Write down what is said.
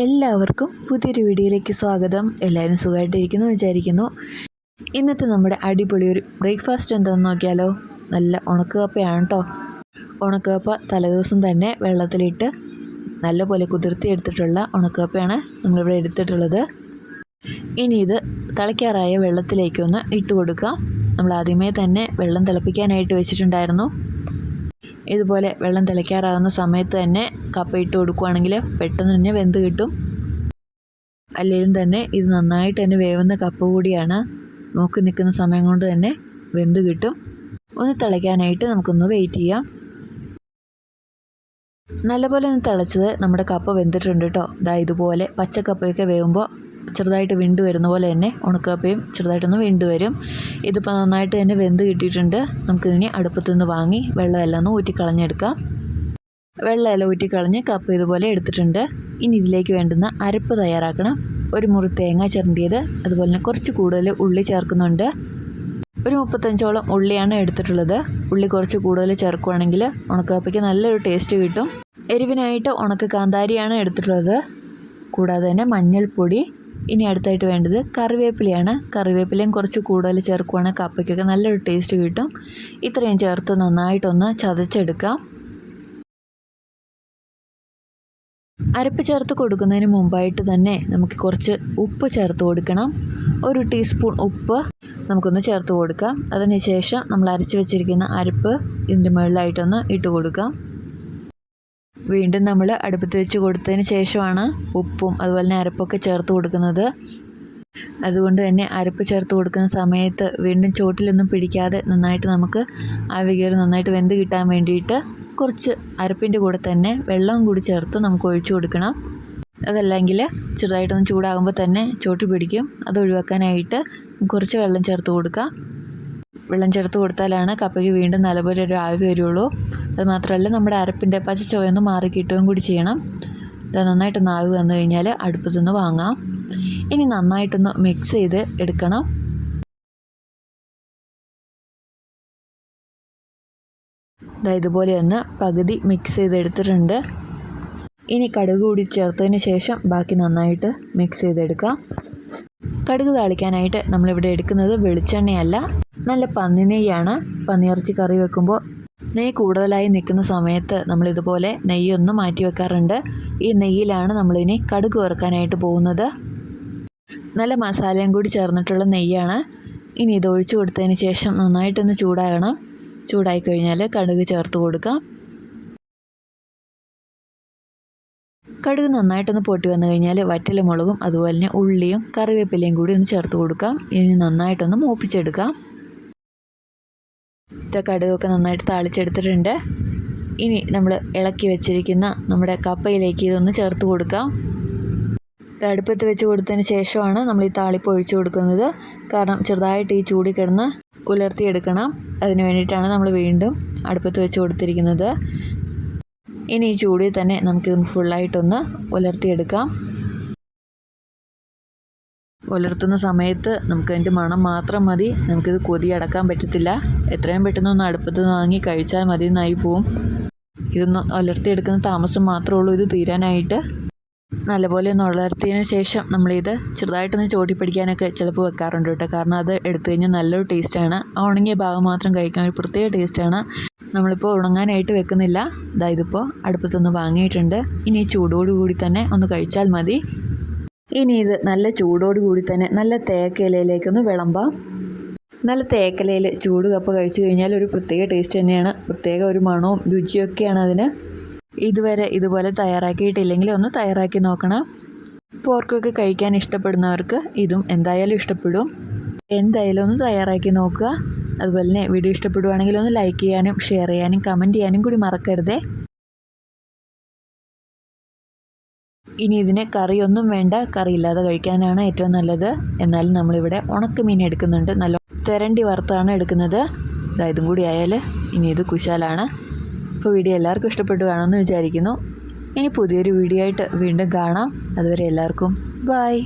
എല്ലാവർക്കും പുതിയൊരു വീഡിയോയിലേക്ക് സ്വാഗതം. എല്ലാവരും സുഖമായിട്ടിരിക്കുന്നു വിചാരിക്കുന്നു. ഇന്നത്തെ നമ്മുടെ അടിപൊളി ഒരു ബ്രേക്ക്ഫാസ്റ്റ് എന്താണെന്ന് നോക്കിയാലോ? നല്ല ഉണക്കുകപ്പയാണ് കേട്ടോ. ഉണക്കപ്പ തലേദിവസം തന്നെ വെള്ളത്തിലിട്ട് നല്ലപോലെ കുതിർത്തി എടുത്തിട്ടുള്ള ഉണക്കക്കപ്പയാണ് നമ്മളിവിടെ എടുത്തിട്ടുള്ളത്. ഇനി ഇത് തിളയ്ക്കാറായ വെള്ളത്തിലേക്കൊന്ന് ഇട്ട് കൊടുക്കാം. നമ്മൾ ആദ്യമേ തന്നെ വെള്ളം തിളപ്പിക്കാനായിട്ട് വെച്ചിട്ടുണ്ടായിരുന്നു. ഇതുപോലെ വെള്ളം തിളയ്ക്കാറാകുന്ന സമയത്ത് തന്നെ കപ്പ ഇട്ട് കൊടുക്കുകയാണെങ്കിൽ പെട്ടെന്ന് തന്നെ വെന്ത് കിട്ടും. അല്ലെങ്കിലും തന്നെ ഇത് നന്നായിട്ട് തന്നെ വേവുന്ന കപ്പ കൂടിയാണ്. നോക്കി നിൽക്കുന്ന സമയം കൊണ്ട് തന്നെ വെന്ത് കിട്ടും. ഒന്ന് തിളയ്ക്കാനായിട്ട് നമുക്കൊന്ന് വെയിറ്റ് ചെയ്യാം. നല്ലപോലെ ഒന്ന് തിളച്ചത് നമ്മുടെ കപ്പ വെന്തിട്ടുണ്ട് കേട്ടോ. ഇതാ ഇതുപോലെ പച്ചക്കപ്പയൊക്കെ വേവുമ്പോൾ ചെറുതായിട്ട് വിണ്ട് വരുന്ന പോലെ തന്നെ ഉണക്കപ്പയും ചെറുതായിട്ടൊന്ന് വിണ്ട് വരും. ഇതിപ്പോൾ നന്നായിട്ട് തന്നെ വെന്ത് കിട്ടിയിട്ടുണ്ട്. നമുക്കിതിനെ അടുപ്പത്ത് നിന്ന് വാങ്ങി വെള്ളമെല്ലാം ഒന്ന് ഊറ്റിക്കളഞ്ഞെടുക്കാം. വെള്ളമെല്ലാം ഊറ്റിക്കളഞ്ഞ് കപ്പ് ഇതുപോലെ എടുത്തിട്ടുണ്ട്. ഇനി ഇതിലേക്ക് വേണ്ടുന്ന അരപ്പ് തയ്യാറാക്കണം. ഒരു മുറി തേങ്ങ ചിരണ്ടിയത് അതുപോലെ തന്നെ കുറച്ച് കൂടുതൽ ഉള്ളി ചേർക്കുന്നുണ്ട്. ഒരു മുപ്പത്തഞ്ചോളം ഉള്ളിയാണ് എടുത്തിട്ടുള്ളത്. ഉള്ളി കുറച്ച് കൂടുതൽ ചേർക്കുകയാണെങ്കിൽ ഉണക്കപ്പയ്ക്ക് നല്ലൊരു ടേസ്റ്റ് കിട്ടും. എരിവിനായിട്ട് ഉണക്ക കാന്താരിയാണ് എടുത്തിട്ടുള്ളത്. കൂടാതെ തന്നെ മഞ്ഞൾപ്പൊടി ഇനി അടുത്തായിട്ട് വേണ്ടത് കറിവേപ്പിലയാണ്. കറിവേപ്പിലയും കുറച്ച് കൂടുതൽ ചേർക്കുവാണെങ്കിൽ കപ്പയ്ക്കൊക്കെ നല്ലൊരു ടേസ്റ്റ് കിട്ടും. ഇത്രയും ചേർത്ത് നന്നായിട്ടൊന്ന് ചതച്ചെടുക്കാം. അരപ്പ് ചേർത്ത് കൊടുക്കുന്നതിന് മുമ്പായിട്ട് തന്നെ നമുക്ക് കുറച്ച് ഉപ്പ് ചേർത്ത് കൊടുക്കണം. ഒരു ടീസ്പൂൺ ഉപ്പ് നമുക്കൊന്ന് ചേർത്ത് കൊടുക്കാം. അതിനുശേഷം നമ്മൾ അരച്ച് വെച്ചിരിക്കുന്ന അരപ്പ് ഇതിന്റെ മുകളിലായിട്ടൊന്ന് ഇട്ട് കൊടുക്കാം. വീണ്ടും നമ്മൾ അടുപ്പത്ത് വെച്ച് കൊടുത്തതിന് ശേഷമാണ് ഉപ്പും അതുപോലെ തന്നെ അരപ്പൊക്കെ ചേർത്ത് കൊടുക്കുന്നത്. അതുകൊണ്ട് തന്നെ അരപ്പ് ചേർത്ത് കൊടുക്കുന്ന സമയത്ത് വീണ്ടും ചോട്ടിലൊന്നും പിടിക്കാതെ നന്നായിട്ട് നമുക്ക് ആ കയറി നന്നായിട്ട് വെന്ത് കിട്ടാൻ വേണ്ടിയിട്ട് കുറച്ച് അരപ്പിന്റെ കൂടെ തന്നെ വെള്ളം കൂടി ചേർത്ത് നമുക്ക് ഒഴിച്ചു കൊടുക്കണം. അതല്ലെങ്കിൽ ചെറുതായിട്ടൊന്ന് ചൂടാകുമ്പോൾ തന്നെ ചോട്ടി പിടിക്കും. അത് ഒഴിവാക്കാനായിട്ട് കുറച്ച് വെള്ളം ചേർത്ത് കൊടുക്കാം. വെള്ളം ചേർത്ത് കൊടുത്താലാണ് കപ്പയ്ക്ക് വീണ്ടും നല്ലപോലെ ഒരു ആവി വരുള്ളൂ. അത് മാത്രമല്ല നമ്മുടെ അരപ്പിന്റെ പച്ച ചുവയൊന്ന് മാറി കിട്ടുകയും കൂടി ചെയ്യണം. ഇത് നന്നായിട്ടൊന്ന് ആവ് വന്നു കഴിഞ്ഞാൽ അടുപ്പത്തു നിന്ന് വാങ്ങാം. ഇനി നന്നായിട്ടൊന്ന് മിക്സ് ചെയ്ത് എടുക്കണം. ഇതാ ഇതുപോലെ ഒന്ന് പകുതി മിക്സ് ചെയ്തെടുത്തിട്ടുണ്ട് ഇനി കടുക് കൂടി ചേർത്തതിന് ശേഷം ബാക്കി നന്നായിട്ട് മിക്സ് ചെയ്തെടുക്കാം കടുക് താളിക്കാനായിട്ട് നമ്മളിവിടെ എടുക്കുന്നത് വെളിച്ചെണ്ണയല്ല. നല്ല പന്നി നെയ്യാണ്. പന്നിയിറച്ചി കറി വെക്കുമ്പോൾ നെയ്യ് കൂടുതലായി നിൽക്കുന്ന സമയത്ത് നമ്മളിതുപോലെ നെയ്യൊന്ന് മാറ്റി വെക്കാറുണ്ട്. ഈ നെയ്യിലാണ് നമ്മളിനി കടുക് വറുക്കാനായിട്ട് പോകുന്നത്. നല്ല മസാലയും കൂടി ചേർന്നിട്ടുള്ള നെയ്യാണ്. ഇനി ഇത് ഒഴിച്ചു കൊടുത്തതിന് ശേഷം നന്നായിട്ടൊന്ന് ചൂടാകണം. ചൂടായി കഴിഞ്ഞാൽ കടുക് ചേർത്ത് കൊടുക്കാം. കടുക് നന്നായിട്ടൊന്ന് പൊട്ടി വന്നു കഴിഞ്ഞാൽ വറ്റൽ മുളകും അതുപോലെ തന്നെ ഉള്ളിയും കറിവേപ്പിലയും കൂടി ഒന്ന് ചേർത്ത് കൊടുക്കാം. ഇനി നന്നായിട്ടൊന്ന് മൂപ്പിച്ചെടുക്കാം. കടുകൊക്കെ നന്നായിട്ട് താളിച്ചെടുത്തിട്ടുണ്ട്. ഇനി നമ്മൾ ഇളക്കി വെച്ചിരിക്കുന്ന നമ്മുടെ കപ്പയിലേക്ക് ഇതൊന്ന് ചേർത്ത് കൊടുക്കാം. അടുപ്പത്ത് വെച്ച് കൊടുത്തതിന് ശേഷമാണ് നമ്മൾ ഈ താളിപ്പ് ഒഴിച്ചു കൊടുക്കുന്നത്. കാരണം ചെറുതായിട്ട് ഈ ചൂടി കിടന്ന് ഉലർത്തിയെടുക്കണം. അതിന് വേണ്ടിയിട്ടാണ് നമ്മൾ വീണ്ടും അടുപ്പത്ത് വെച്ച് കൊടുത്തിരിക്കുന്നത്. ഇനി ഈ ചൂടിൽ തന്നെ നമുക്കിത് ഫുള്ളായിട്ടൊന്ന് ഉലർത്തിയെടുക്കാം. ഉലർത്തുന്ന സമയത്ത് നമുക്ക് അതിന്റെ മണം മാത്രം മതി. നമുക്കിത് കൊതി അടക്കാൻ പറ്റത്തില്ല. എത്രയും പെട്ടെന്ന് ഒന്ന് അടുപ്പത്ത് വാങ്ങി കഴിച്ചാൽ മതി എന്നായി പോവും. ഇതൊന്ന് ഉലർത്തിയെടുക്കുന്ന താമസം മാത്രമേ ഉള്ളൂ ഇത് തീരാനായിട്ട്. നല്ലപോലെ ഒന്ന് ഉലർത്തിയതിന് ശേഷം നമ്മളിത് ചെറുതായിട്ടൊന്ന് ചോട്ടി പിടിക്കാനൊക്കെ ചിലപ്പോൾ വെക്കാറുണ്ട് കേട്ടോ. കാരണം അത് എടുത്തു കഴിഞ്ഞാൽ നല്ലൊരു ടേസ്റ്റാണ്. ആ ഉണങ്ങിയ ഭാഗം മാത്രം കഴിക്കാൻ ഒരു പ്രത്യേക ടേസ്റ്റാണ്. നമ്മളിപ്പോൾ ഉണങ്ങാനായിട്ട് വെക്കുന്നില്ല. ഇതാ ഇതിപ്പോൾ അടുപ്പത്തൊന്ന് വാങ്ങിയിട്ടുണ്ട്. ഇനി ചൂടോടുകൂടി തന്നെ ഒന്ന് കഴിച്ചാൽ മതി. ഇനി ഇത് നല്ല ചൂടോട് കൂടി തന്നെ നല്ല തേക്കിലയിലേക്കൊന്ന് വിളമ്പാം. നല്ല തേക്കലയിൽ ചൂട് കപ്പ് കഴിച്ചു കഴിഞ്ഞാൽ ഒരു പ്രത്യേക ടേസ്റ്റ് തന്നെയാണ്. പ്രത്യേക ഒരു മണവും രുചിയൊക്കെയാണ് അതിന്. ഇതുവരെ ഇതുപോലെ തയ്യാറാക്കിയിട്ടില്ലെങ്കിൽ ഒന്ന് തയ്യാറാക്കി നോക്കണം. പോർക്കൊക്കെ കഴിക്കാൻ ഇഷ്ടപ്പെടുന്നവർക്ക് ഇതും എന്തായാലും ഇഷ്ടപ്പെടും. എന്തായാലും ഒന്ന് തയ്യാറാക്കി നോക്കുക. അതുപോലെ തന്നെ വീഡിയോ ഇഷ്ടപ്പെടുവാണെങ്കിൽ ഒന്ന് ലൈക്ക് ചെയ്യാനും ഷെയർ ചെയ്യാനും കമന്റ് ചെയ്യാനും കൂടി മറക്കരുതേ. ഇനി ഇതിന് കറിയൊന്നും വേണ്ട. കറിയില്ലാതെ കഴിക്കാനാണ് ഏറ്റവും നല്ലത്. എന്നാലും നമ്മളിവിടെ ഉണക്കമീൻ എടുക്കുന്നുണ്ട്. നല്ല തെരണ്ടി വറുത്താണ് എടുക്കുന്നത്. ഇതും കൂടി ആയാൽ ഇനി ഇത് കുശാലാണ്. ഇപ്പോൾ വീഡിയോ എല്ലാവർക്കും ഇഷ്ടപ്പെട്ടു കാണുമെന്ന് വിചാരിക്കുന്നു. ഇനി പുതിയൊരു വീഡിയോ ആയിട്ട് വീണ്ടും കാണാം. അതുവരെ എല്ലാവർക്കും ബായ്